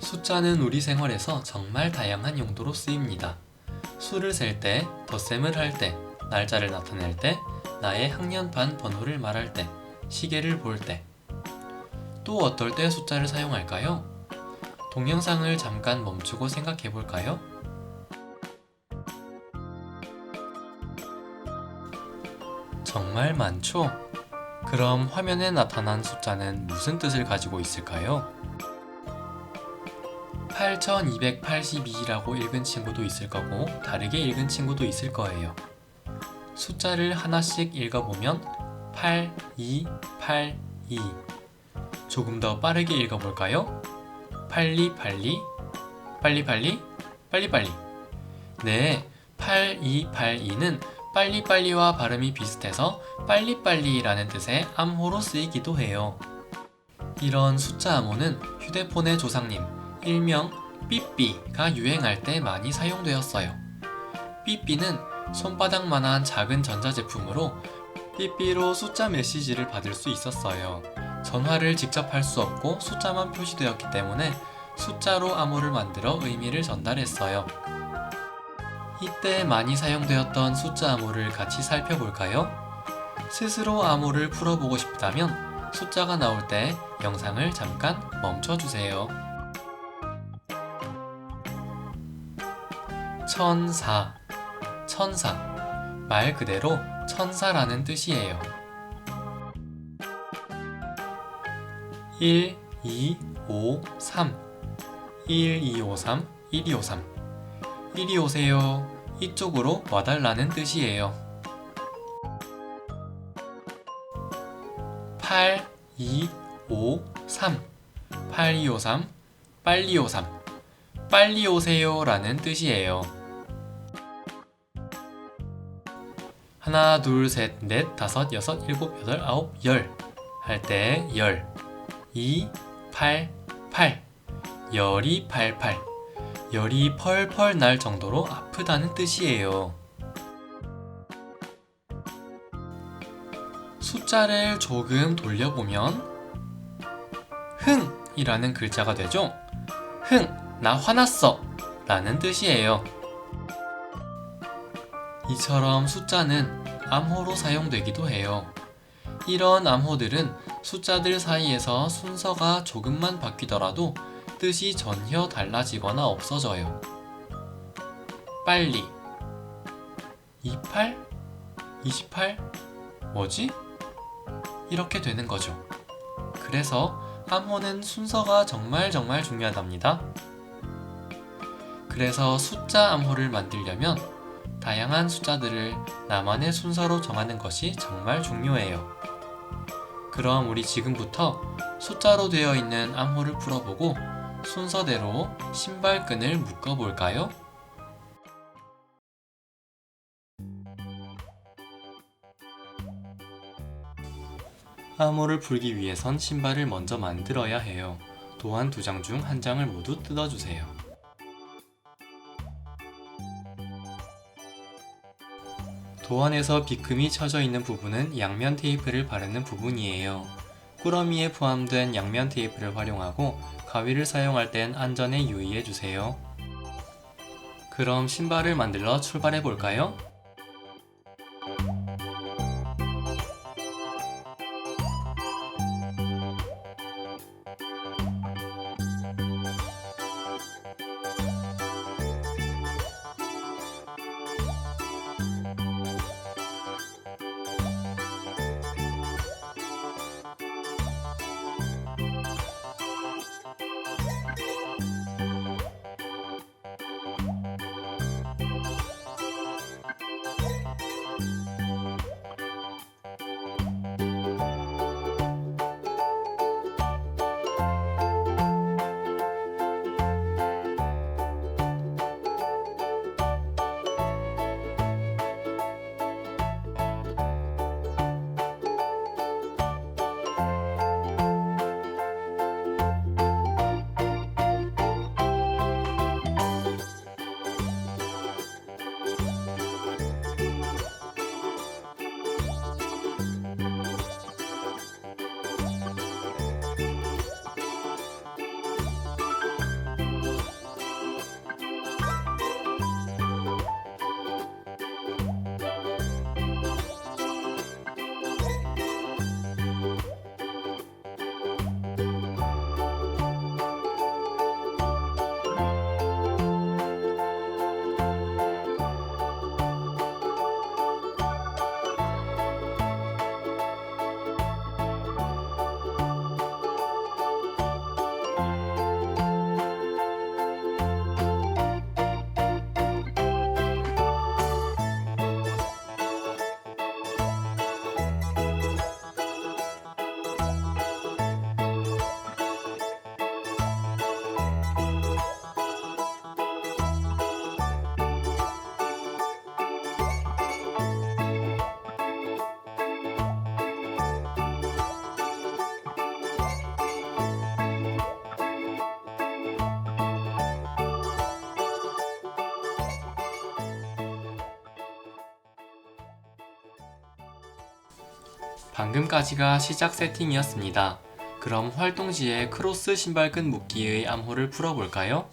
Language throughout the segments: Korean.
숫자는 우리 생활에서 정말 다양한 용도로 쓰입니다. 수를 셀 때, 덧셈을 할 때, 날짜를 나타낼 때, 나의 학년 반 번호를 말할 때, 시계를 볼 때. 또 어떨 때 숫자를 사용할까요? 동영상을 잠깐 멈추고 생각해 볼까요? 정말 많죠? 그럼 화면에 나타난 숫자는 무슨 뜻을 가지고 있을까요? 8282라고 읽은 친구도 있을 거고 다르게 읽은 친구도 있을 거예요. 숫자를 하나씩 읽어보면 8, 2, 8, 2. 조금 더 빠르게 읽어볼까요? 빨리 빨리 빨리 빨리 빨리 빨리 네, 8282는 빨리빨리와 발음이 비슷해서 빨리빨리라는 뜻의 암호로 쓰이기도 해요. 이런 숫자 암호는 휴대폰의 조상님, 일명 삐삐가 유행할 때 많이 사용되었어요. 삐삐는 손바닥만한 작은 전자제품으로 삐삐로 숫자 메시지를 받을 수 있었어요. 전화를 직접 할 수 없고 숫자만 표시되었기 때문에 숫자로 암호를 만들어 의미를 전달했어요. 이때 많이 사용되었던 숫자 암호를 같이 살펴볼까요? 스스로 암호를 풀어보고 싶다면 숫자가 나올 때 영상을 잠깐 멈춰주세요. 천사, 천사. 말 그대로 천사라는 뜻이에요. 1, 2, 5, 3. 1, 2, 5, 3, 1, 2, 5, 3. 이리 오세요. 이쪽으로 와달라는 뜻이에요. 8, 2, 5, 3. 8, 2, 5, 3. 빨리 5, 3. 빨리 오세요 라는 뜻이에요. 하나, 둘, 셋, 넷, 다섯, 여섯, 일곱, 여덟, 아홉, 열. 할 때 열. 2, 8, 8. 열이 88. 열이 펄펄 날 정도로 아프다는 뜻이에요. 숫자를 조금 돌려보면 흥이라는 글자가 되죠. 흥, 나 화났어 라는 뜻이에요. 이처럼 숫자는 암호로 사용되기도 해요. 이런 암호들은 숫자들 사이에서 순서가 조금만 바뀌더라도 뜻이 전혀 달라지거나 없어져요. 빨리 28? 28? 뭐지? 이렇게 되는 거죠. 그래서 암호는 순서가 정말 정말 중요하답니다. 그래서 숫자 암호를 만들려면 다양한 숫자들을 나만의 순서로 정하는 것이 정말 중요해요. 그럼 우리 지금부터 숫자로 되어 있는 암호를 풀어보고 순서대로 신발끈을 묶어볼까요? 암호를 풀기 위해선 신발을 먼저 만들어야 해요. 도안 두장 중 한 장을 모두 뜯어주세요. 도안에서 비금이 쳐져 있는 부분은 양면 테이프를 바르는 부분이에요. 꾸러미에 포함된 양면 테이프를 활용하고 가위를 사용할 땐 안전에 유의해 주세요. 그럼 신발을 만들러 출발해 볼까요? 방금까지가 시작 세팅이었습니다. 그럼 활동 시에 크로스 신발끈 묶기의 암호를 풀어볼까요?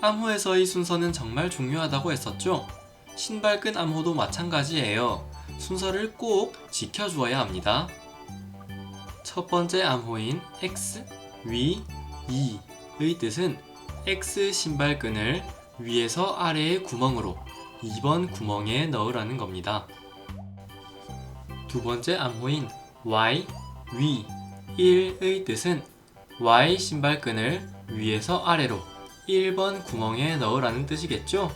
암호에서의 순서는 정말 중요하다고 했었죠? 신발끈 암호도 마찬가지예요. 순서를 꼭 지켜주어야 합니다. 첫 번째 암호인 X, 위, 2의 뜻은 X 신발끈을 위에서 아래의 구멍으로 2번 구멍에 넣으라는 겁니다. 두 번째 암호인 Y, 위, 1의 뜻은 Y 신발끈을 위에서 아래로 1번 구멍에 넣으라는 뜻이겠죠?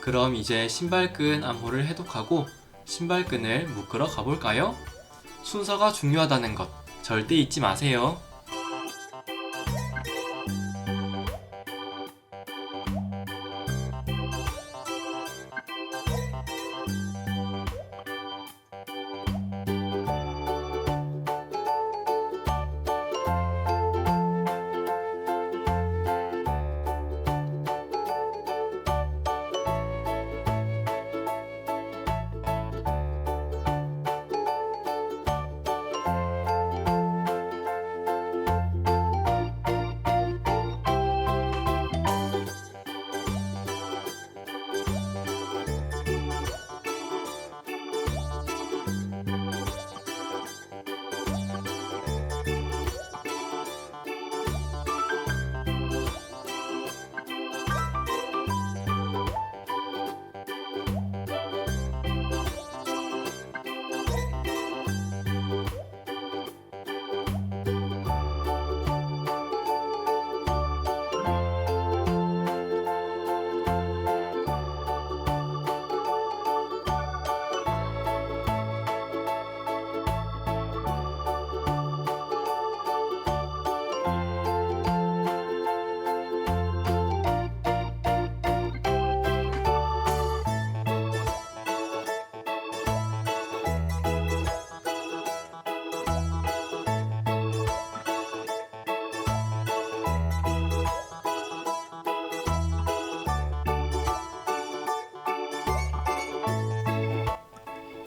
그럼 이제 신발끈 암호를 해독하고 신발끈을 묶으러 가볼까요? 순서가 중요하다는 것 절대 잊지 마세요.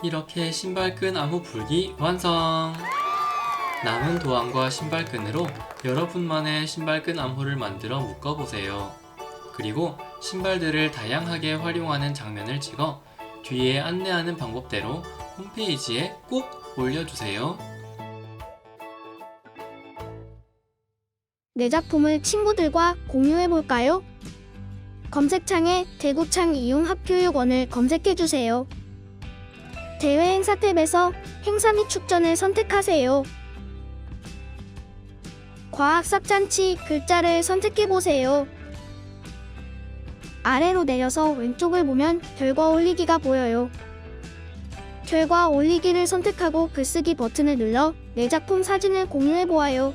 이렇게 신발끈 암호 풀기 완성! 남은 도안과 신발끈으로 여러분만의 신발끈 암호를 만들어 묶어보세요. 그리고 신발들을 다양하게 활용하는 장면을 찍어 뒤에 안내하는 방법대로 홈페이지에 꼭 올려주세요. 내 작품을 친구들과 공유해 볼까요? 검색창에 대구창 이용 학교육원을 검색해 주세요. 대회 행사 탭에서 행사 및 축전을 선택하세요. 과학 삭잔치 글자를 선택해 보세요. 아래로 내려서 왼쪽을 보면 결과 올리기가 보여요. 결과 올리기를 선택하고 글쓰기 버튼을 눌러 내 작품 사진을 공유해 보아요.